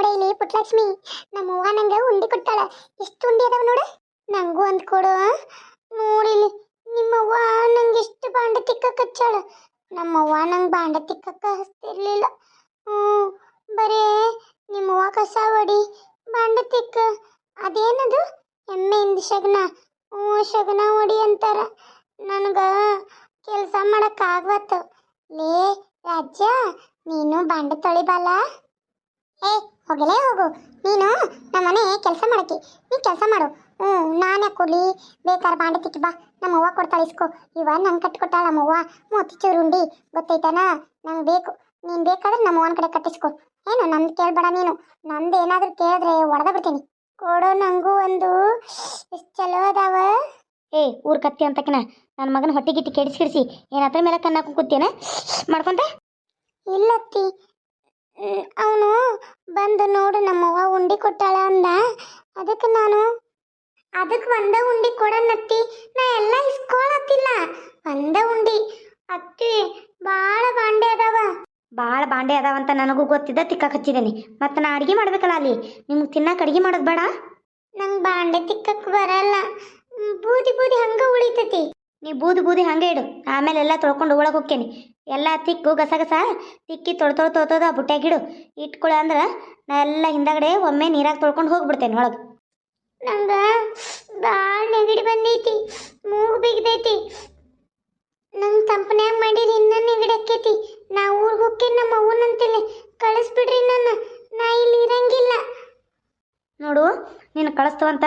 ನೋಡ ಇಲ್ಲಿ ಪುಟ್ಟಲಕ್ಷ್ಮಿ ನಂಗೆ ಉಂಡಿ ಕೊಟ್ಟಾಳ. ಎಷ್ಟು ಉಂಡಿ ಅದಾವ ನೋಡ? ನಂಗೂ ಒಂದು ಕೊಡು ನೋಡಿಲಿ ನಿಮ್ಮವ್ವ ನಂಗೆ ಎಷ್ಟು ಬಾಂಡ ತಿಕ್ಕಕ್ಕೆ ಹಚ್ಚಾಳ. ನಮ್ಮವ್ವ ನಂಗೆ ಬಾಂಡ ತಿಕ್ಕಕ್ಕ ಹಚ್ತಿರ್ಲಿಲ್ಲ. ಹ್ಞೂ, ಬರೇ ನಿಮ್ಮವ್ವ ಕಸ ಹೊಡಿ ಬಾಂಡ ತಿಕ್ಕ. ಅದೇನದು? ಎಮ್ಮೆಯಿಂದ ಶಗನ. ಹ್ಞೂ, ಶಗನ ಹೊಡಿ ಅಂತಾರ. ನನಗೆ ಕೆಲಸ ಮಾಡಕ್ ಆಗ್ವತ್ತು. ಲೇ, ರಾಜ್ಯ, ನೀನು ಬಾಂಡೆ ತೊಳಿಬಲ್ಲ? ಏ ಹೋಗಲೇ ಹೋಗು. ನೀನು ನಮ್ಮ ಮನೆ ಕೆಲಸ ಮಾಡಕ್ಕೆ. ನೀ ಕೆಲಸ ಮಾಡು. ಹ್ಞೂ ನಾನು ಕೊಡಲಿ ಬೇಕಾದ್ರೆ ಬಾಂಡೆ ತಿಕ್ಕಿ ಬಾ. ನಮ್ಮ ಅವ್ವ ಕೊಡ್ತಾಳೆ ಇಸ್ಕೊ. ಇವ ನಂಗೆ ಕಟ್ಕೊಟ್ಟಾಳ ನಮ್ಮವ್ವ ಮೂತಿ ಚೂರುಂಡಿ ಗೊತ್ತೈತನ? ನಂಗೆ ಬೇಕು. ನೀನು ಬೇಕಾದ್ರೆ ನಮ್ಮ ಅವ್ವನ ಕಡೆ ಕಟ್ಟಿಸ್ಕೊ. ಏನು ನಂದು ಕೇಳಬೇಡ ನೀನು. ನಂದು ಏನಾದರೂ ಕೇಳಿದ್ರೆ ಹೊಡೆದ ಬಿಡ್ತೀನಿ. ಕೊಡು ನಂಗೂ ಒಂದು. ಎಷ್ಟು ಚಲೋ ಅದಾವ? ಏ ಊರ್ ಕತ್ತಿ ಅಂತಕಿನ ನನ್ನ ಮಗನ ಹೊಟ್ಟೆ ಗಿಟ್ಟಿ ಕೆಡಿಸ್ಕಿಡಿಸಿ. ಏನ್ ಅದ್ರ ಮೇಲೆ ಕಣ್ಣಾಕು ಕೂತೇನ ಮಾಡ್ಕೊಂತ? ಇಲ್ಲತ್ತಿ. ಅವನು ಬಂದು ನೋಡು ನಮ್ಮವ್ವ ಉಂಡಿ ಕೊಟ್ಟಾಳ ಅಂದ. ಅದಕ್ಕೆ ನಾನು ಅದಕ್ಕೆ ಒಂದ ಉಂಡಿ ಕೊಡನತ್ತಿ ನಾ ಎಲ್ಲ ಇಸ್ಕೊಳತ್ತಿಲ್ಲ ಒಂದ ಉಂಡಿ. ಅತ್ತಿ ಭಾಳ ಬಾಂಡೆ ಅದಾವ. ಭಾಳ ಬಾಂಡೆ ಅದಾವ ಅಂತ ನನಗೂ ಗೊತ್ತಿದ್ದ ತಿಕ್ಕಕ್ಕೆ ಹಚ್ಚಿದ್ದೀನಿ ಮತ್ತೆ ನಾ ಅಡಿಗೆ ಮಾಡ್ಬೇಕಲ್ಲ ಅಲ್ಲಿ? ನಿಮ್ಗೆ ತಿನ್ನಕ್ಕೆ ಅಡಿಗೆ ಮಾಡೋದು ಬೇಡ? ನಂಗೆ ಬಾಂಡೆ ತಿಕ್ಕಕ್ಕೆ ಬರಲ್ಲ. ಬೂದಿ ಬೂದಿ ಹಂಗ ಉಳಿತತಿ. ನೀ ಬೂದಿ ಬೂದಿ ಹಂಗೆ ಇಡು. ಆಮೇಲೆ ಎಲ್ಲ ತೊಳ್ಕೊಂಡು ಒಳಗೆ ಹೋಗ್ತೇನೆ. ಎಲ್ಲ ತಿಕ್ಕು ಗಸ ಗಸ ತಿಕ್ಕಿ ತೊಳ್ ತೊಳ್ ತೊಳ್ತೋದ ಬುಟ್ಟ್ಯಾಗಿಡು ಇಟ್ಕೊಳ ಅಂದ್ರೆ ನಾ ಎಲ್ಲ ಹಿಂದಗಡೆ ಒಮ್ಮೆ ನೀರಾಗ ತೊಳ್ಕೊಂಡು ಹೋಗ್ಬಿಡ್ತೇನೆ ಒಳಗೆ. ನಂಗೆ ಭಾಳ ನೆಗಡಿ ಬಂದೈತಿ ಮೂಗು ಬಿಗ್ದೈತಿ. ನಂಗೆ ತಂಪನ್ಯಾಗ ಮಾಡಿರಿ ಇನ್ನ ನೆಗಡಿ ಆಕೈತಿ ನಾ ಊರಿಗೆ ಹೋಗಿ ನಮ್ಮ ಅವ್ವನಂತೇಳಿ ಕಳಿಸ್ಬಿಡ್ರಿ ನನ್ನ ನಾ ಇಲ್ಲಿ ಇರಂಗಿಲ್ಲ. ನೋಡು ನೀನು ಕಳಿಸ್ತವಂತ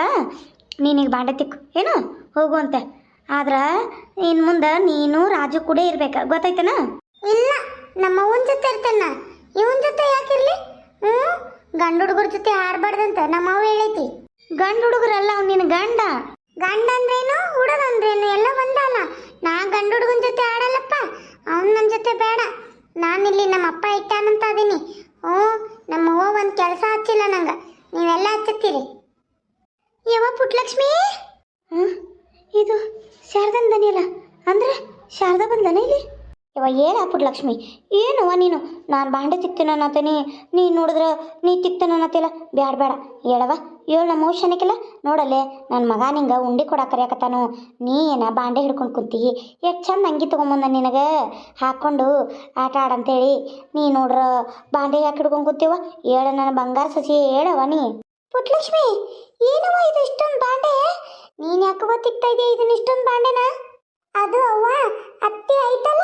ನೀನೀಗ ಬಾಂಡೆ ತಿಕ್ಕು. ಏನು? ಹೋಗು ಅಂತೆ. ಆದ್ರೆ ಇನ್ನು ಮುಂದೆ ನೀನು ರಾಜು ಕೂಡ ಇರ್ಬೇಕು. ಗೊತ್ತಾಯ್ತನ? ಇಲ್ಲ ನಮ್ಮ ಅವನ ಜೊತೆ ಇರ್ತಾನ. ಇವನ್ ಜೊತೆ ಯಾಕಿರ್ಲಿ ಹ್ಞೂ ಗಂಡ ಹುಡುಗರ ಜೊತೆ ಆಡ್ಬಾರ್ದಂತ ನಮ್ಮ ಅವ್ ಹೇಳೈತಿ. ಗಂಡು ಹುಡುಗರಲ್ಲ ಅವ್ನು ನಿನ್ನ ಗಂಡ? ಗಂಡ ಅಂದ್ರೇನು ಹುಡುಗ ಅಂದ್ರೇನು ಎಲ್ಲ ಒಂದಲ್ಲ ನಾ ಗಂಡ ಹುಡುಗನ ಜೊತೆ ಆಡಲ್ಲಪ್ಪ ಅವ್ನು ನನ್ನ ಜೊತೆ ಬೇಡ. ನಾನಿಲ್ಲಿ ನಮ್ಮ ಅಪ್ಪ ಇಟ್ಟಾನಂತ ಅದೀನಿ. ಹ್ಞೂ ನಮ್ಮ ಅವ್ವ ಒಂದು ಕೆಲಸ ಹಚ್ಚಿಲ್ಲ ನಂಗೆ. ನೀವೆಲ್ಲ ಹಚ್ಚತ್ತೀರಿ. ಯವ್ವ ಪುಟ್ಲಕ್ಷ್ಮಿ? ಹ್ಮ್? ಇದು ಶಾರದನ್ ದನಿಯಲ್ಲ ಅಂದ್ರೆ ಶಾರದಾ ಬಂದನ ಇಲ್ಲಿ? ಇವ ಏನ ಪುಟ್ಲಕ್ಷ್ಮಿ ಏನವ ನೀನು? ನಾನು ಬಾಂಡೆ ತಿಕ್ತೇನನ್ನತೀನಿ ನೀ ನೋಡಿದ್ರ ನೀ ತಿಕ್ತೇನನ್ನತಿಲ್ಲ ಬ್ಯಾಡ ಬೇಡ ಹೇಳವ ಏಳು ನಮ್ಮ ಮೋಶನಕ್ಕಿಲ್ಲ. ನೋಡಲೆ ನನ್ನ ಮಗ ನಿಂಗ ಉಂಡಿ ಕೊಡ ಕರಿಯಾಕತ್ತಾನು. ನೀ ಏನ ಬಾಂಡೆ ಹಿಡ್ಕೊಂಡು ಕುಂತಿ? ಎಷ್ಟು ಚಂದ ಅಂಗಿ ತೊಗೊಂಬಂದ ನಿನಗೆ? ಹಾಕೊಂಡು ಆಟ ಆಡಂತೇಳಿ. ನೀ ನೋಡ್ರ ಬಾಂಡೆ ಯಾಕೆ ಹಿಡ್ಕೊಂಡು ಕೂತೀವ ಹೇಳ ನನ್ನ ಬಂಗಾರ ಸಸಿ ಹೇಳವ ನೀ. ಪುಟ್ಲಕ್ಷ್ಮಿ ಏನವ ಇದು ಇಷ್ಟೊಂದು ಬಾಂಡೆ? ನೀನ್ ಯಾಕೆ ಗೊತ್ತಿಗ್ತಾ ಇದೆಯಾ ಇದನ್ನ ಇಷ್ಟೊಂದು ಬಾಂಡೆನ? ಅದು ಅವ್ವ, ಅತ್ತೆ ಆಯ್ತಲ್ಲ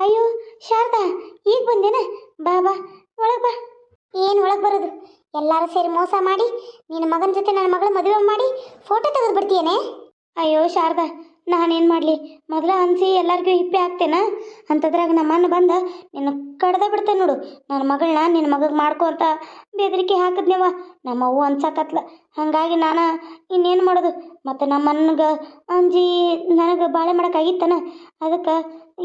ಅಯ್ಯೋ, ಶಾರದಾ, ಈಗ ಬಂದೇನ? ಬಾ ಬಾ ಬಾ. ಏನು ಒಳಗೆ ಬರೋದು? ಎಲ್ಲರೂ ಸೇರಿ ಮೋಸ ಮಾಡಿ ನಿನ್ನ ಮಗನ ಜೊತೆ ನನ್ನ ಮಗಳ ಮದುವೆ ಮಾಡಿ ಫೋಟೋ ತೆಗೆದು ಬಿಡ್ತೀಯೇನೆ? ಅಯ್ಯೋ, ಶಾರದಾ ನಾನೇನು ಮಾಡಲಿ? ಮೊದಲ ಅನ್ಸಿ ಎಲ್ಲರಿಗೂ ಹಿಪ್ಪೆ ಹಾಕ್ತೇನ? ಅಂಥದ್ರಾಗ ನಮ್ಮನ್ನು ಬಂದು, ನಿನ್ನ ಕಡ್ದ ಬಿಡ್ತೇನೆ ನೋಡು. ನನ್ನ ಮಗಳನ್ನ ನಿನ್ನ ಮಗಗೆ ಮಾಡ್ಕೊ ಅಂತ ಬೆದರಿಕೆ ಹಾಕಿದ್ನೇವ. ನಮ್ಮ ಅವ್ವ ಅನ್ಸಾಕತ್ಲ. ಹಾಗಾಗಿ ನಾನು ಇನ್ನೇನು ಮಾಡೋದು? ಮತ್ತು ನಮ್ಮನ್ನಗೆ ಅಂಜಿ ನನಗೆ ಬಾಳೆ ಮಾಡೋಕ್ಕಾಗಿತ್ತನ ಅದಕ್ಕೆ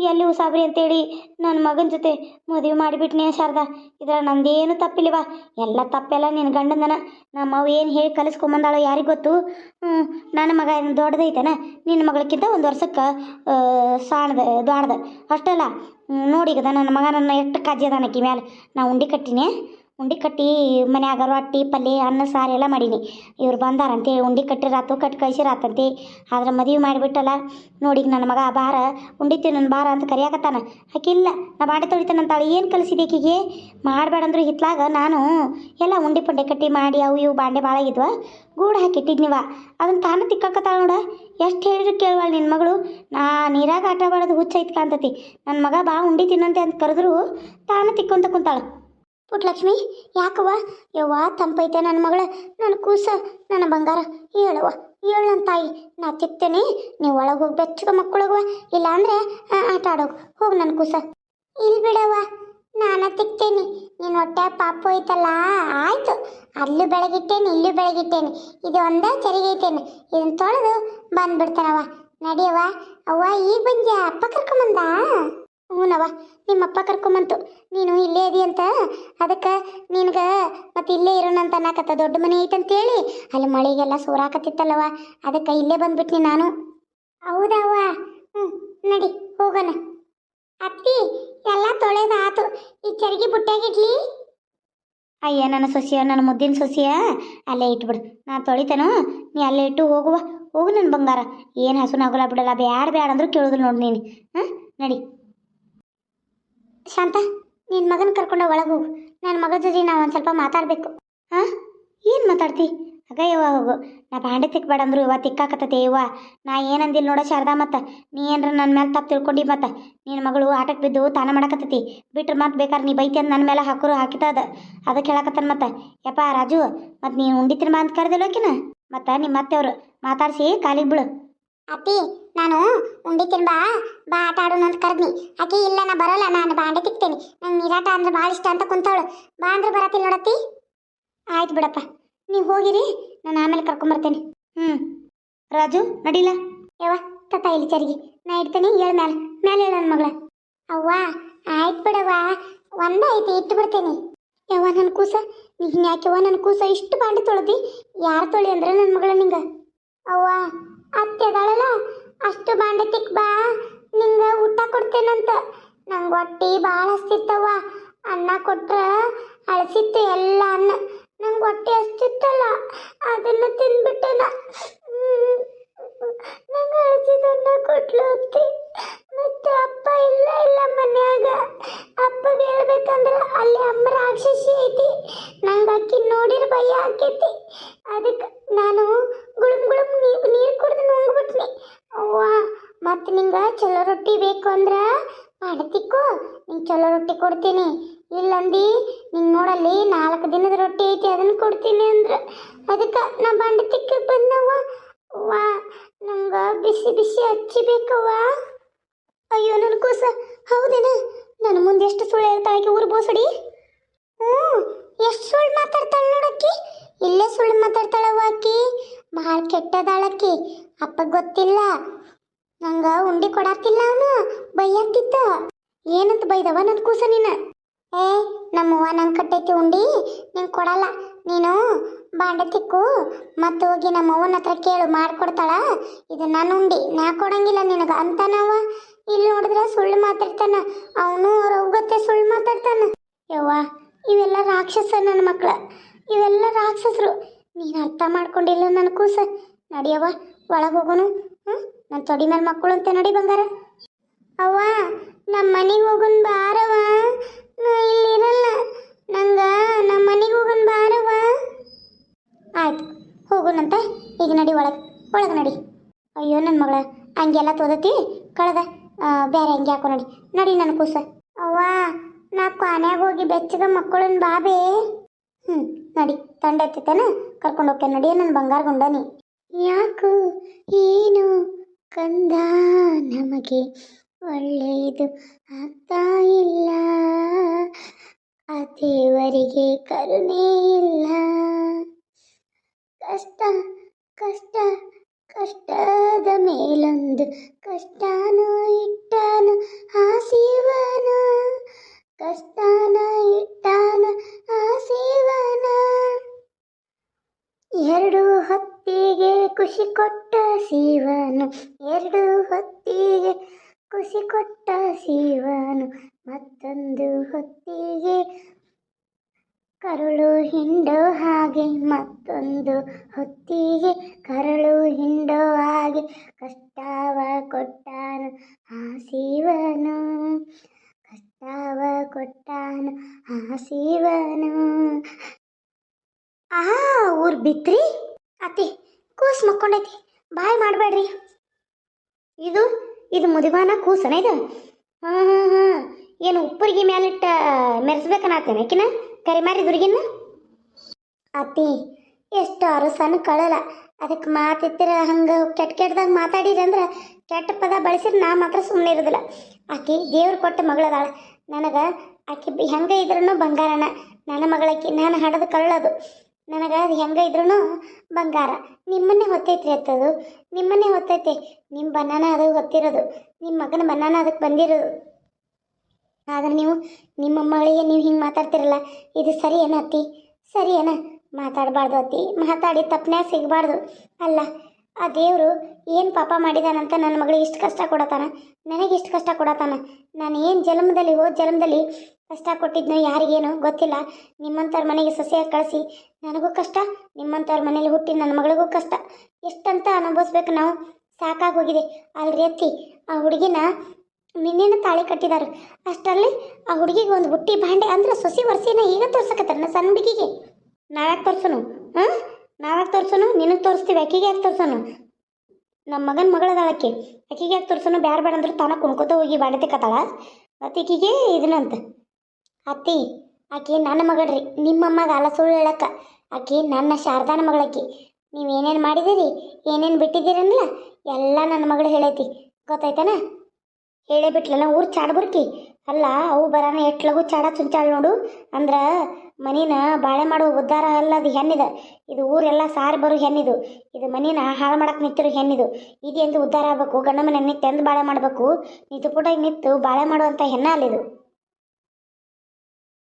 ಎಲ್ಲಿ ಉಸಾಬ್ರಿ ಅಂತೇಳಿ ನನ್ನ ಮಗನ ಜೊತೆ ಮದುವೆ ಮಾಡಿಬಿಟ್ನೆ ಶಾರದಾ. ಇದ್ರಾಗ ನಂದೇನು ತಪ್ಪಿಲ್ಲವ ಎಲ್ಲ ತಪ್ಪೆಲ್ಲ ನಿನ್ನ ಗಂಡಂದನ. ನಮ್ಮ ಅವು ಏನು ಹೇಳಿ ಕಲಿಸ್ಕೊಂಬಂದಾಳೋ ಯಾರಿಗೆ ಗೊತ್ತು? ನನ್ನ ಮಗ ಏನು ದೊಡ್ಡದೈತನ? ನಿನ್ನ ಮಗಳಕ್ಕಿಂತ ಒಂದು ವರ್ಷಕ್ಕೆ ಸಾಣದ ದ್ವಾಡ್ದ ಅಷ್ಟಲ್ಲ. ನೋಡಿ ನೋಡೀಗದ ನನ್ನ ಮಗ ನನ್ನ ಎಷ್ಟು ಕಾಜಿ ಅದಾನಕ್ಕಿ ಮ್ಯಾಲೆ? ನಾ ಉಂಡಿ ಕಟ್ಟಿನಿ ಉಂಡಿ ಕಟ್ಟಿ ಮನ್ಯಾಗ ರೊಟ್ಟಿ ಪಲ್ಯ, ಅನ್ನ, ಸಾರು ಎಲ್ಲ ಮಾಡೀನಿ. ಇವ್ರು ಬಂದಾರಂತೆ, ಉಂಡಿ ಕಟ್ಟಿರಾತು ಕಟ್ಟಿ ಕಳಿಸಿರಾತಂತೆ. ಆದ್ರೆ ಮದುವೆ ಮಾಡಿಬಿಟ್ಟಲ್ಲ, ನೋಡಿ ನನ್ನ ಮಗ ಬಾರ, ಉಂಡಿ ನನ್ನ ಬಾರ ಅಂತ ಕರಿಯಾಕತ್ತಾನ. ಆಕಿಲ್ಲ ನಾ ಬಾಂಡೆ ತೊಳಿತಾನಂತಾಳೆ ಏನು ಕಲಿಸಿದೆ ಆಕಿಗೆ? ಮಾಡಬೇಡಂದ್ರು ಹಿತ್ಲಾಗ ನಾನು ಎಲ್ಲ ಉಂಡಿ ಪಂಡೆ ಕಟ್ಟಿ ಮಾಡಿ, ಅವು ಇವು ಬಾಂಡೆ ಭಾಳ ಇದ್ವ. ಗೂಡು ಹಾಕಿಟ್ಟಿದ್ನಿವ ಅದನ್ನು ತಾನು ತಿಕ್ಕಾಕತ್ತಾಳ ನೋಡ. ಎಷ್ಟು ಹೇಳಿದ್ರು ಕೇಳುವಳು ನಿನ್ನ ಮಗಳು. ನಾ ನೀರಾಗ ಆಟ ಆಡೋದು ಹುಚ್ಚ ಐತ್ ಕಾಣ್ತತಿ ನನ್ನ ಮಗ ಬಾ ಉಂಡಿ ತಿನ್ನಂತೆ ಅಂತ ಕರೆದ್ರು ತಾನು ತಿಕ್ಕೊಂತ ಕುಂತಾಳ. ಪುಟ್ಲಕ್ಷ್ಮಿ ಯಾಕವ್ವ? ಯವ್ವ ತಂಪೈತೆ ನನ್ನ ಮಗಳ. ನನ್ನ ಕೂಸ ನನ್ನ ಬಂಗಾರ. ಹೇಳವ್ವ ಹೇಳ ತಾಯಿ. ನಾ ತಿಕ್ತೇನೆ ನೀವು ಒಳಗೆ ಹೋಗಿ ಬೆಚ್ಚಗ ಮಕ್ಕಳಗವ ಇಲ್ಲ ಅಂದ್ರೆ ಆ, ಆಟ ಆಡೋಗು. ಹೋಗಿ ನನ್ನ ಕೂಸ. ಇಲ್ಲಿ ಬಿಡವ್ವ ನಾನು ತಿಕ್ತೇನೆ ನೀನು ಹೊಟ್ಟೆ ಪಾಪ ಹೋಯ್ತಲ್ಲ ಆಯ್ತು. ಅಲ್ಲೂ ಬೆಳಗಿಟ್ಟೇನೆ ಇಲ್ಲೂ ಬೆಳಗಿಟ್ಟೇನೆ. ಇದು ಒಂದ ಚರಿಗೈತೇನೆ ಇದನ್ನ ತೊಳೆದು ಬಂದ್ಬಿಡ್ತಾನವ ನಡಿಯವ್ವ ಅವ್ವ ಈಗ ಬಂದ್ಯಾ? ಅಪ್ಪ ಕರ್ಕೊಂಬಂದ? ಹ್ಞೂನವ್ವ ನಿಮ್ಮಪ್ಪ ಕರ್ಕೊಂಬಂತು. ನೀನು ಇಲ್ಲೇ ಅದಿ ಅಂತ? ಅದಕ್ಕೆ ನಿನ್ಗೆ ಮತ್ತೆ ಇಲ್ಲೇ ಇರೋಣ ಅಂತ ಅನ್ನಕತ್ತ ದೊಡ್ಡ ಮನೆ ಐತಂತೇಳಿ? ಅಲ್ಲಿ ಮಳೆಗೆಲ್ಲ ಸೋರಾಕತ್ತಿತ್ತಲ್ಲವ ಅದಕ್ಕೆ ಇಲ್ಲೇ ಬಂದ್ಬಿಟ್ನಿ ನಾನು. ಹೌದವ್ವ. ಹ್ಞೂ ನಡಿ ಹೋಗೋಣ. ಅತ್ತಿ ಎಲ್ಲ ತೊಳೆದಾತು. ಈ ಚರಿಗೆ ಬುಟ್ಟಾಗಿಡ್ಲಿ ಅಯ್ಯ ನನ್ನ ಸೊಸೆಯ ನನ್ನ ಮುದ್ದಿನ ಸೊಸೆಯ ಅಲ್ಲೇ ಇಟ್ಬಿಡು. ನಾನು ತೊಳಿತೇನೋ ನೀ ಅಲ್ಲೇ ಇಟ್ಟು ಹೋಗುವ. ಹೋಗು ನನ್ನ ಬಂಗಾರ. ಏನು ಹಸುನಾಗಲ್ಲ ಬಿಡಲ್ಲ ಬ್ಯಾಡ ಬ್ಯಾಡ ಅಂದ್ರೂ ಕೇಳೋದಿಲ್ಲ ನೋಡಿ ನೀನು. ಹಾಂ ನಡಿ. ಶಾಂತ ನಿನ್ನ ಮಗನ ಕರ್ಕೊಂಡು ಒಳಗೆ ಹೋಗು. ನನ್ನ ಮಗ ಜೊತೆ ನಾವು ಒಂದು ಸ್ವಲ್ಪ ಮಾತಾಡಬೇಕು. ಹಾಂ ಏನು ಮಾತಾಡ್ತಿ? ಅಗ ಯವ್ವ ಹೋಗು. ನಾ ಬಾಂಡೆ ತಿಕ್ಬೇಡ ಅಂದ್ರು ಇವ ತಿಕ್ಕಾಕತ್ತತೆ ಯವ್ವ ನಾ ಏನಂದಿಲ್ಲ ನೋಡ ಶಾರದಾ ಮತ್ತೆ. ನೀ ಏನ್ರ ನನ್ನ ಮೇಲೆ ತಪ್ಪು ತಿಳ್ಕೊಂಡಿ ಮತ್ತೆ. ನಿನ್ನ ಮಗಳು ಆಟಕ್ಕೆ ಬಿದ್ದು ತಾನ ಮಾಡಕತ್ತೈತಿ. ಬಿಟ್ರೆ ಮತ್ತೆ ಬೇಕಾದ್ರೆ ನೀ ಬೈತಿ ಅಂತ ನನ್ನ ಮೇಲೆ ಹಾಕೋರು ಹಾಕಿತದ ಅದಕ್ಕೆ ಹೇಳಕತ್ತಾನ ಮತ್ತೆ. ಯಪ್ಪ, ರಾಜು ಮತ್ತೆ ನೀನು ಉಂಡಿ ತಿನ್ಬಾ ಅಂತ ಕರೆದಿಲ್ಲೋಕಿನ ಮತ್ತೆ ನಿಮ್ಮ ಅತ್ತೆಯವರು, ಮಾತಾಡಿಸಿ, ಕಾಲಿಗೆ ಬಿಡು ಅತ್ತಿ ನಾನು ಉಂಡಿ ತಿನ್ ಬಾ ಆಟ ಆಡೋಣ ಅಂತ ಕರೆದ್ನಿ. ಆಕಿ, ಇಲ್ಲ, ನಾ ಬರೋಲ್ಲ, ನಾನು ಬಾಂಡೆ ತಿಕ್ತೇನೆ. ನಂಗೆ ನೀರಾಟ ಅಂದ್ರೆ ಭಾಳ ಇಷ್ಟ ಅಂತ ಕುಂತವಳು ಬಾ ಅಂದ್ರೆ ಬರತ್ತಿಲ್ಲ ನೋಡತ್ತಿ ಆಯ್ತು ಬಿಡಪ್ಪ. ನೀವು ಹೋಗಿರಿ, ನಾನು ಆಮೇಲೆ ಕರ್ಕೊಂಬರ್ತೇನೆ ಹ್ಞೂ ರಾಜು ನಡಿಲ್ಲ ಯವ್ವ ತತ್ತ ಇಲ್ಲಿ ಚರಿಗೆ. ನಾ ಇಡ್ತೇನೆ ಏಳು ಮ್ಯಾಲ. ಹೇಳು ನನ್ನ ಮಗಳ. ಅವ್ವ, ಆಯ್ತು ಬಿಡವ್ವ. ಒಂದಾಯ್ತು ಇಟ್ಟು ಬಿಡ್ತೇನೆ ಯವ್ವ ನನ್ನ ಕೂಸ. ನೀನು ಯಾಕೆವ್ವ ನನ್ನ ಕೂಸ ಇಷ್ಟು ಬಾಂಡೆ ತೊಳೆದಿ? ಯಾರು ತೊಳಿ ಅಂದ್ರೆ ನನ್ನ ಮಗಳ ನಿಂಗೆ? ಅವ್ವ ಅತ್ತೆ ಅಷ್ಟು ಬಾಂಡೆ ತಿಕ್ ಬಾ, ನಿಂಗ ಊಟ ಕೊಡ್ತೇನಂತ. ನಂಗೆ ಹೊಟ್ಟಿ ಭಾಳ ಹಸ್ತಿತ್ತವ್ವ, ಅನ್ನ ಕೊಟ್ರ ಅಳಸಿತ್ತು ಎಲ್ಲ ಅನ್ನ. ನಂಗೆ ಹೊಟ್ಟೆ ಹಸ್ತಿತ್ತಲ್ಲ, ಅದನ್ನು ತಿಂದ್ಬಿಟ್ಟೆನ ನಂಗೆ ಅಳಸಿದನ್ನ ಕೊಟ್ಲು ಅತ್ತೆ. ಮತ್ತೆ ಅಪ್ಪ ಇಲ್ಲ ಇಲ್ಲ ಮನ್ಯಾಗ. ಅಪ್ಪಗೆ ಹೇಳ್ಬೇಕಂದ್ರೆ ಅಲ್ಲಿ ಅಮ್ಮ ರಾಕ್ಷಸಿ ಐತಿ. ನಂಗೆ ಅಕ್ಕಿ ನೋಡಿರ ಭಯ ಆಕೈತಿ. ಅದಕ್ಕೆ ನಾನು ಗುಳುಮ್ ಗುಳುಮ್ ನೀರು ನೀರು ಕುಡ್ದು ನುಂಗ್ಬಿಟ್ನಿ. ಅವ್ವ, ಮತ್ತೆ ನಿಂಗೆ ಚಲೋ ರೊಟ್ಟಿ ಬೇಕು ಅಂದ್ರೆ ಮಾಡ್ತಿಕ್ಕೋ ನಿಂಗೆ ಚಲೋ ರೊಟ್ಟಿ ಕೊಡ್ತೀನಿ. ಇಲ್ಲಂದಿ, ನಿಂಗೆ ನೋಡಲ್ಲಿ ನಾಲ್ಕು ದಿನದ ರೊಟ್ಟಿ ಐತಿ ಅದನ್ನು ಕೊಡ್ತೀನಿ ಅಂದ್ರೆ. ಅದಕ್ಕೆ ನಾ ಬಂಡ ತಿಕ್ಕ ಅವ್ವ ನಂಗೆ ಬಿಸಿ ಬಿಸಿ ಹಚ್ಚಿ ಬೇಕವ್ವ. ಅಯ್ಯೋ ನನ್ನ ಕೂಸ. ಹೌದೇನ? ನನ್ನ ಮುಂದೆ ಎಷ್ಟು ಸುಳ್ಳು ಹೇಳ್ತಾಳೆ ಊರು ಬೋಸಡಿ? ಹ್ಞೂ ಎಷ್ಟು ಸುಳ್ಳು ಮಾತಾಡ್ತಾಳೆ ನೋಡಕ್ಕಿ ಇಲ್ಲೇ ಸುಳ್ಳು ಮಾತಾಡ್ತಾಳವ್ವ ಆಕಿ ಭಾಳ ಕೆಟ್ಟದಾಳಕ್ಕಿ ಅಪ್ಪ ಗೊತ್ತಿಲ್ಲ. ನಂಗೆ ಉಂಡಿ ಕೊಡಾತಿಲ್ಲ ಅವನು. ಬೈಯಾಕ್ತಿತ್ತ ಏನಂತ ಬೈದವ ನನ್ನ ಕೂಸ ನೀನು? ಏ, ನಮ್ಮವ್ವ ನಂಗೆ ಕಟ್ಟೈತಿ ಉಂಡಿ. ನಿಂಗೆ ಕೊಡಲ್ಲ. ನೀನು ಬಾಂಡೆ ತಿಕ್ಕು ಮತ್ತೆ ಹೋಗಿ ನಮ್ಮವ್ವನ ಹತ್ರ ಕೇಳು, ಮಾಡ್ಕೊಡ್ತಾಳ? ಇದು ನನ್ನ ಉಂಡಿ, ನಾ ಕೊಡಂಗಿಲ್ಲ ನಿನಗೆ ಅಂತಾನವ ಇಲ್ಲಿ ನೋಡಿದ್ರೆ ಸುಳ್ಳು ಮಾತಾಡ್ತಾನ. ಅವನು ಅವ್ರ ಅವ್ಗತ್ತೆ ಸುಳ್ಳು ಮಾತಾಡ್ತಾನ. ಯವ್ವ, ಇವೆಲ್ಲ ರಾಕ್ಷಸ ನನ್ನ ಮಕ್ಳ. ಇವೆಲ್ಲ ರಾಕ್ಷಸರು. ನೀನು ಅರ್ಥ ಮಾಡ್ಕೊಂಡಿಲ್ಲ ನನ್ನ ಕೂಸ. ನಡಿಯವ್ವ, ಒಳಗೆ ಹೋಗೋನು. ಹ್ಞೂ ನನ್ನ ತೊಡಿ ಮೇಲೆ ಮಕ್ಕಳು ಅಂತ ನಡಿ ಬಂಗಾರ. ಅವ್ವ ನಮ್ಮ ಮನೆಗೆ ಹೋಗೋನ್ ಬಾರವ್ವ. ನಾ ಇಲ್ಲಿ ಇರಲ್ಲ ನಂಗ ನಮ್ಮ ಮನೆಗೆ ಹೋಗೋನ್ ಬಾರವ ಆಯ್ತು ಹೋಗೋಣಂತ ಈಗ ನಡಿ ಒಳಗೆ ಒಳಗೆ ನಡಿ. ಅಯ್ಯೋ ನನ್ನ ಮಗಳ, ಹಂಗೆಲ್ಲ ತೋದತಿ? ಕಳೆದ ಬೇರೆ ಹಂಗೆ ಹಾಕೋ ನಡಿ. ನಡಿ ನನ್ನ ಕೂಸ. ಅವ್ವ, ನಾ ಕಾನ್ಯಾಗ ಹೋಗಿ ಬೆಚ್ಚಗ ಮಕ್ಕಳನ್ನ ಬಾಬೇ. ಹ್ಞೂ ನಡಿ, ತಂಡ ಎತ್ತಿತೇನ? ಕರ್ಕೊಂಡು ಹೋಗ್ತೇನೆ ನಡಿ ನನ್ನ ಬಂಗಾರ ಗುಂಡನಿ ಯಾಕು ಏನು ಕಂದ ನಮಗೆ ಒಳ್ಳೆಯದು ಆಗ್ತಾ ಇಲ್ಲ. ಆ ದೇವರಿಗೆ ಕರುಣೆ ಇಲ್ಲ. ಕಷ್ಟ ಕಷ್ಟ, ಕಷ್ಟದ ಮೇಲೊಂದು ಕಷ್ಟನ ಇಟ್ಟಾನ ಹಾಸಿವನ. ಕಷ್ಟನ ಇಟ್ಟಾನ ಹಾಸಿವನ. ಎರಡು ಹೊತ್ತಿಗೆ ಖುಷಿ ಕೊಟ್ಟ ಶಿವನು ಎರಡು ಹೊತ್ತಿಗೆ ಖುಷಿ ಕೊಟ್ಟ ಶಿವನು ಮತ್ತೊಂದು ಹೊತ್ತಿಗೆ ಕರುಳು ಹಿಂಡೋ ಹಾಗೆ ಮತ್ತೊಂದು ಹೊತ್ತಿಗೆ ಕರುಳು ಹಿಂಡೋ ಹಾಗೆ ಕಷ್ಟವ ಕೊಟ್ಟಾನು ಆ ಕಷ್ಟವ ಕೊಟ್ಟಾನು ಆ ಆ ಊರ್ ಬಿತ್ರಿ? ಅತಿ ಕೂಸ್ ಮಕ್ಕೊಂಡೈತಿ. ಬಾಯ್ ಮಾಡಬೇಡ್ರಿ. ಇದು ಇದು ಮುದಿವಾನ ಕೂಸನ ಇದು? ಹಾಂ ಹಾಂ ಹಾಂ ಏನು ಉಪ್ಪರಿಗೆ ಮ್ಯಾಲಿಟ್ಟ ಮೆರೆಸ್ಬೇಕನ್ನತ್ತೇನೆ ಆಕಿನ? ಕರಿಮಾರಿ ದುರ್ಗಿನ? ಅತ್ತಿ ಎಷ್ಟು ಅರಸನ ಕಳಲ್ಲ ಅದಕ್ಕೆ ಮಾತಿತ್ತಿರ ಹಂಗೆ ಕೆಟ್ಟ ಕೆಟ್ಟದಾಗ ಮಾತಾಡಿರಿ ಅಂದ್ರೆ ಕೆಟ್ಟ ಪದ ಬಳಸಿದ್ರೆ ನಾ ಮಾತ್ರ ಸುಮ್ಮನೆ ಇರೋದಿಲ್ಲ. ಆಕಿ ದೇವ್ರು ಕೊಟ್ಟ ಮಗಳದಾಳ. ನನಗೆ ಆಕಿ ಹೆಂಗೆ ಇದ್ರೂ ಬಂಗಾರನ. ನನ್ನ ಮಗಳಕ್ಕೆ ನಾನು ಹಡದ ಕಳ್ಳದು ನನಗೆ ಅದು ಹೆಂಗೆ ಇದ್ರೂ ಬಂಗಾರ. ನಿಮ್ಮನ್ನೇ ಹೊತ್ತೈತ್ರಿ ಅತ್ತದು. ನಿಮ್ಮನ್ನೇ ಹೊತ್ತೈತೆ. ನಿಮ್ಮ ಬನ್ನಾನ ಅದು ಹೊತ್ತಿರೋದು. ನಿಮ್ಮ ಮಗನ ಬನ್ನಾನ ಅದಕ್ಕೆ ಬಂದಿರೋದು. ಆದ್ರೆ ನೀವು ನಿಮ್ಮ ಮಗಳಿಗೆ ನೀವು ಹಿಂಗೆ ಮಾತಾಡ್ತಿರಲ್ಲ, ಇದು ಸರಿ ಏನ ಅತ್ತಿ? ಸರಿ ಏನ? ಮಾತಾಡಬಾರ್ದು ಅತ್ತಿ. ಮಾತಾಡಿ ತಪ್ಪನ್ಯಾಗ ಸಿಗಬಾರ್ದು. ಅಲ್ಲ, ಆ ದೇವರು ಏನು ಪಾಪ ಮಾಡಿದಾನಂತ ನನ್ನ ಮಗಳಿಗೆ ಇಷ್ಟು ಕಷ್ಟ ಕೊಡತಾನ? ನನಗೆ ಇಷ್ಟು ಕಷ್ಟ ಕೊಡತಾನ? ನಾನು ಏನು ಜನ್ಮದಲ್ಲಿ ಹೋದ ಜನ್ಮದಲ್ಲಿ ಕಷ್ಟ ಕೊಟ್ಟಿದ್ನೋ ಯಾರಿಗೇನೋ ಗೊತ್ತಿಲ್ಲ. ನಿಮ್ಮಂಥವ್ರ ಮನೆಗೆ ಸೊಸೆಯಾಗಿ ಕಳಿಸಿ, ನನಗೂ ಕಷ್ಟ. ನಿಮ್ಮಂಥವ್ರ ಮನೇಲಿ ಹುಟ್ಟಿ ನನ್ನ ಮಗಳಿಗೂ ಕಷ್ಟ. ಎಷ್ಟಂತ ಅನುಭವಿಸ್ಬೇಕು ನಾವು? ಸಾಕಾಗೋಗಿದೆ ಅಲ್ರಿ ಅತ್ತಿ, ಆ ಹುಡುಗಿನ ನಿನ್ನೆನ ತಾಳಿ ಕಟ್ಟಿದಾರೆ? ಅಷ್ಟರಲ್ಲಿ ಆ ಹುಡುಗಿಗೆ ಒಂದು ಬುಟ್ಟಿ ಭಾಂಡೆ ಅಂದ್ರೆ ಸೊಸಿ ವರ್ಷಿನ ಈಗ ತೋರ್ಸಕತ್ತಾರ ಸಣ್ಣ ಹುಡುಗಿಗೆ. ನಾವ್ಯಾಕೆ ತೋರ್ಸೋನು? ಹಾಂ? ನಾವ್ಯಾಕೆ ತೋರ್ಸೋನು? ನಿನಗೆ ತೋರಿಸ್ತೀವಿ ಆಕಿಗೆ ಯಾಕೆ ತೋರ್ಸೋನು? ನಮ್ಮ ಮಗನ ಮಗಳದಾಳ ಆಕೆ. ಆಕಿಗೆ ಯಾಕೆ ತೋರ್ಸೋನು? ಬ್ಯಾಡ ಬೇಡ ಅಂದ್ರೆ ತಾನ ಕುಣ್ಕೋತ ಹೋಗಿ ಬಾಂಡೆ ತಿಕ್ಕತ್ತಾಳ ಮತ್ತು ಇದನ್ನಂತ. ಅತ್ತಿ, ಆಕೆ ನನ್ನ ಮಗಳ್ರಿ. ನಿಮ್ಮಮ್ಮಗ ಅಲ ಸುಳ್ಳು ಹೇಳಕ್ಕ. ಆಕೆ ನನ್ನ ಶಾರದಾನ ಮಗಳಾಕಿ ನೀವು ಏನೇನು ಮಾಡಿದಿರಿ? ಏನೇನು ಬಿಟ್ಟಿದ್ದೀರನ್ನಲ್ಲ ಎಲ್ಲ ನನ್ನ ಮಗಳು ಹೇಳೈತಿ. ಗೊತ್ತಾಯ್ತಾನ? ಹೇಳೇ ಬಿಟ್ಲಲ್ಲ ಊರು ಚಾಡ್ಬರ್ಕಿ ಅಲ್ಲ, ಅವು ಬರಾನ ಎಟ್ಲಗು ಚಾಡ ಚುಂಚಾಳ ನೋಡು. ಅಂದ್ರ ಮನಿನ ಬಾಳೆ ಮಾಡುವ ಉದ್ದಾರ ಅಲ್ಲ ಅದು ಹೆಣ್ಣಿದ. ಇದು ಊರೆಲ್ಲ ಸಾರಿ ಬರೋ ಹೆಣ್ಣಿದು. ಇದು ಮನಿನ ಹಾಳು ಮಾಡಕ್ಕೆ ನಿಂತಿರೋ ಹೆಣ್ಣಿದು. ಇದು ಎಂದು ಉದ್ಧಾರ ಆಗ್ಬೇಕು ಗಂಡ ಮನೆ ನಿತ್ತೆಂದು ಬಾಳೆ ಮಾಡಬೇಕು? ನಿತ್ತು ಪುಟ ನಿಂತು ಬಾಳೆ ಮಾಡುವಂಥ ಹೆಣ್ಣ ಅಲ್ಲಿದು.